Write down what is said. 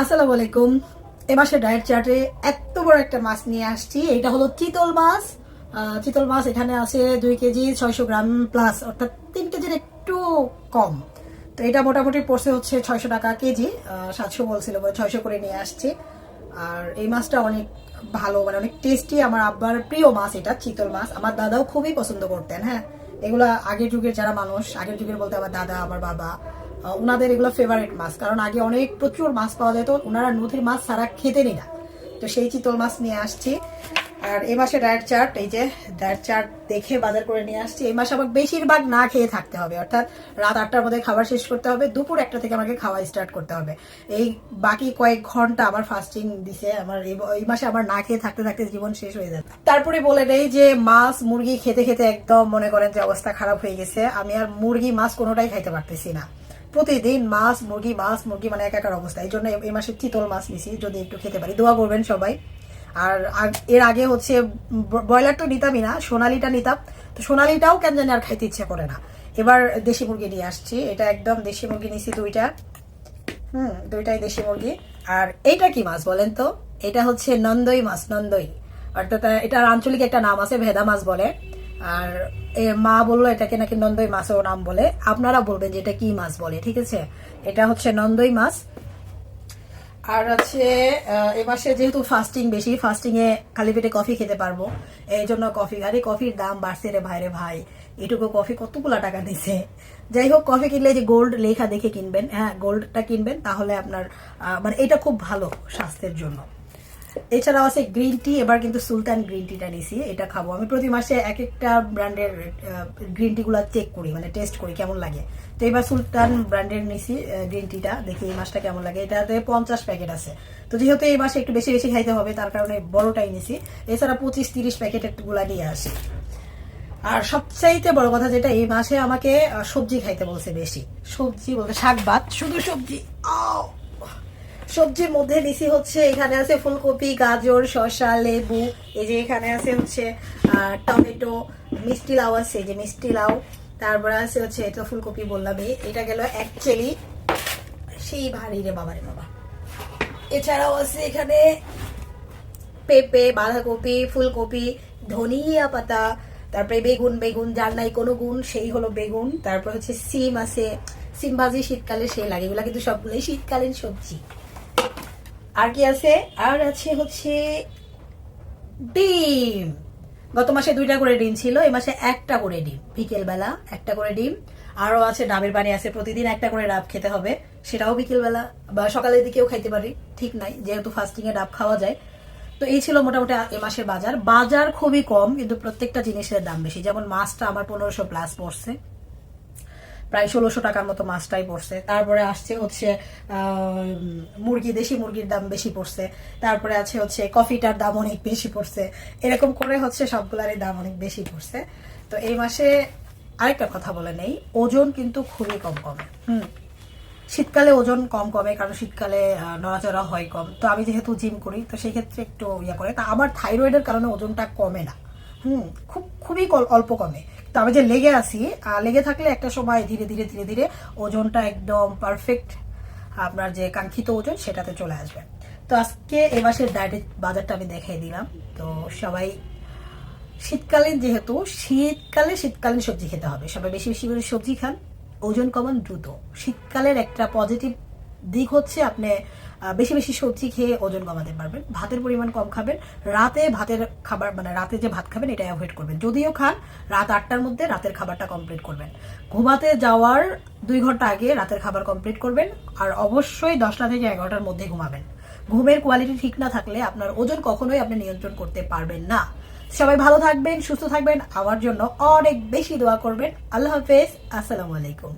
আসসালামু আলাইকুম। এ মাসে ডায়েট চার্টে এত বড় একটা মাছ নিয়ে আসছি। এটা হলো চিতল মাছ। চিতল মাছ এখানে আছে দুই কেজি ছয়শো গ্রাম প্লাস অর্থাৎ তিন কেজির একটু কম। তো এটা মোটামুটি পড়ছে হচ্ছে ছয়শো টাকা কেজি। সাতশো বলছিল ছয়শো করে নিয়ে আসছি। আর এই মাছটা অনেক ভালো মানে অনেক টেস্টি আমার আব্বার প্রিয় মাছ এটা, চিতল মাছ। আমার দাদাও খুবই পছন্দ করতেন হ্যাঁ। এগুলা আগের যুগের যারা মানুষ, আগের যুগের বলতে আমার দাদা, আমার বাবা ওনাদের এগুলো ফেভারিট মাছ। কারণ আগে অনেক প্রচুর মাছ পাওয়া যেত ওনারা নদীর মাছ ছাড়া খেতেনই না। তো সেই চিতল মাছ নিয়ে আসছি। আর এই মাসে ডায়েট চার্ট, এই যে ডায়েট চার্ট দেখে বাজার করে নিয়ে আসছি, এই মাসে আমাকে বেশিরভাগ না খেয়ে থাকতে হবে, অর্থাৎ রাত আটটার মধ্যে খাবার শেষ করতে হবে, দুপুর একটা থেকে আমাকে খাওয়া স্টার্ট করতে হবে। এই বাকি কয়েক ঘণ্টা আমার ফাস্টিং দিছে, আমার এই মাসে আমার না খেয়ে থাকতে থাকতে জীবন শেষ হয়ে যাবে। তারপরে বলে নেই যে মাছ, মুরগি খেতে খেতে একদম মনে করেন যে অবস্থা খারাপ হয়ে গেছে, আমি আর মুরগি, মাছ কোনোটাই খাইতে পারতেছি না। প্রতিদিন মাছ, মুরগি মাছ, মুরগি মানে একাকার অবস্থা এই জন্য এই মাসে চিতল মাছ নিছি যদি একটু খেতে পারি, দোয়া করবেন সবাই। আর এর আগে হচ্ছে ব- ব্রয়লার তো নিতামই না, সোনালিটা নিতাম। তো সোনালিটাও কেন জানি আর খাইতে ইচ্ছে করে না। এবার দেশি মুরগি নিয়ে আসছি, এটা একদম দেশি মুরগি নিছি দুইটা। হুম, দুইটাই দেশি মুরগি। আর এইটা কি মাছ বলেন তো? এটা হচ্ছে নন্দই মাছ, নন্দই। অর্থাৎ এটার আঞ্চলিক একটা নাম আছে, ভেদা মাছ বলে। আর মা বলল এটাকে নাকি নন্দই মাছও নাম বলে। আপনারা বলবেন যে এটা কি মাছ বলে, ঠিক আছে? এটা হচ্ছে নন্দই মাছ। আর আহ, এ মাসে যেহেতু ফাস্টিং বেশি ফাস্টিং এ খালি পেটে কফি খেতে পারব। এই জন্য কফি আরে কফির দাম বাড়ছে রে ভাই রে ভাই। এটুকু কফি কতগুলা টাকা দিছে? যাই হোক কফি কিনলে যে গোল্ড লেখা দেখে কিনবেন হ্যাঁ গোল্ডটা কিনবেন তাহলে আপনার মানে এটা খুব ভালো স্বাস্থ্যের জন্য। এছাড়াও আছে গ্রিন টি এবার কিন্তু সুলতান গ্রিন টিটা নিছি, এটা খাব। আমি প্রতি মাসে এক একটা ব্র্যান্ডের গ্রিন টি গুলা চেক করি মানে টেস্ট করি, কেমন লাগে। তো এবার সুলতান ব্র্যান্ডের নিছি গ্রিন টিটা দেখি এই মাসটা কেমন লাগে। এটাতে পঞ্চাশ প্যাকেট আছে। তো যেহেতু এই মাসে একটু বেশি বেশি খাইতে হবে, তার কারণে বড়টাই নিছি। এছাড়া পঁচিশ তিরিশ প্যাকেটেরগুলা নিয়ে আসি। আর সবচাইতে বড় কথা যেটা, এই মাসে আমাকে সবজি খাইতে বলছে বেশি। সবজি বলতে শাক ভাত শুধু সবজি। আও! সবজির মধ্যে নিছি হচ্ছে, এখানে আছে ফুলকপি, গাজর, শসা, লেবু, এই যে এখানে আছে হচ্ছে টমেটো, মিষ্টি লাউ আছে যে মিষ্টি লাউ। তারপরে আছে হচ্ছে, এটা ফুলকপি বললাম। এটা গেল অ্যাকচুয়ালি সেই ভারী রে বাবা রে বাবা। এছাড়াও আছে এখানে পেঁপে, বাঁধাকপি, ফুলকপি, ধনিয়া পাতা, তারপরে বেগুন বেগুন, যার নাই কোনো গুণ, সেই হলো বেগুন। তারপর হচ্ছে সিম আছে, সিম ভাজি শীতকালে সেই লাগে, এগুলা কিন্তু সবগুলোই শীতকালীন সবজি। আর কি আছে? আর আছে হচ্ছে ডিম। গত মাসে দুইটা করে ডিম ছিল, এই মাসে একটা করে ডিম। বিকেল বেলা একটা করে ডিম। আরও আছে ডাবের পানি আছে, প্রতিদিন একটা করে ডাব খেতে হবে, সেটাও বিকেল বেলা বা সকালের দিকেও খাইতে পারি, ঠিক নাই, যেহেতু ফাস্টিং এ ডাব খাওয়া যায়। তো এই ছিল মোটামুটি এ মাসের বাজার। বাজার খুবই কম, কিন্তু প্রত্যেকটা জিনিসের দাম বেশি। যেমন মাছটা আমার পনেরোশো প্লাস পড়ছে। প্রায় ষোলোশো টাকার মতো মাছটাই পড়ছে। তারপরে আসছে হচ্ছে মুরগি, দেশি মুরগির দাম বেশি পড়ছে। তারপরে আছে হচ্ছে কফিটার দাম অনেক বেশি পড়ছে। এরকম করে হচ্ছে সবগুলারই দাম অনেক বেশি পড়ছে। তো এই মাসে আরেকটা কথা বলে নেই, ওজন কিন্তু খুবই কম কমে। হুম। শীতকালে ওজন কম কমে, কারণ শীতকালে নড়াচড়া হয় কম। তো আমি যেহেতু জিম করি, তো সেই ক্ষেত্রে একটু ইয়ে করে। তা আমার থাইরয়েডের কারণে ওজনটা কমে না। হুম, খুব, খুবই অল্প কমে। তো আমি যে লেগে আছি লেগে থাকলে একটা সময় ধীরে ধীরে ধীরে ধীরে ওজনটা একদম পারফেক্ট আপনার যে কাঙ্ক্ষিত ওজন সেটাতে চলে আসবে। তো আজকে এ মাসের ডায়েটের বাজারটা আমি দেখাই দিলাম। তো সবাই শীতকালীন যেহেতু, শীতকালে শীতকালীন সবজি খেতে হবে। সবাই বেশি বেশি করে সবজি খান। ওজন কমান দ্রুত। শীতকালের একটা পজিটিভ দিক হচ্ছে আপনি বেশি বেশি সবজি খেয়ে ওজন কমাতে পারবেন, ভাতের পরিমাণ কম খাবেন, রাতে ভাতের খাবার মানে রাতে যে ভাত খাবেন এটা অ্যাভয়েড করবেন। যদিও খান, রাত আটটার মধ্যে রাতের খাবারটা কমপ্লিট করবেন। ঘুমাতে যাওয়ার দুই ঘণ্টা আগে রাতের খাবার কমপ্লিট করবেন, আর অবশ্যই দশটা থেকে এগারোটার মধ্যে ঘুমাবেন। ঘুমের কোয়ালিটি ঠিক না থাকলে আপনার ওজন কখনোই আপনি নিয়ন্ত্রণ করতে পারবেন না। সবাই ভালো থাকবেন, সুস্থ থাকবেন, আমার জন্য অনেক বেশি দোয়া করবেন। আল্লাহ হাফেজ, আসসালামু আলাইকুম।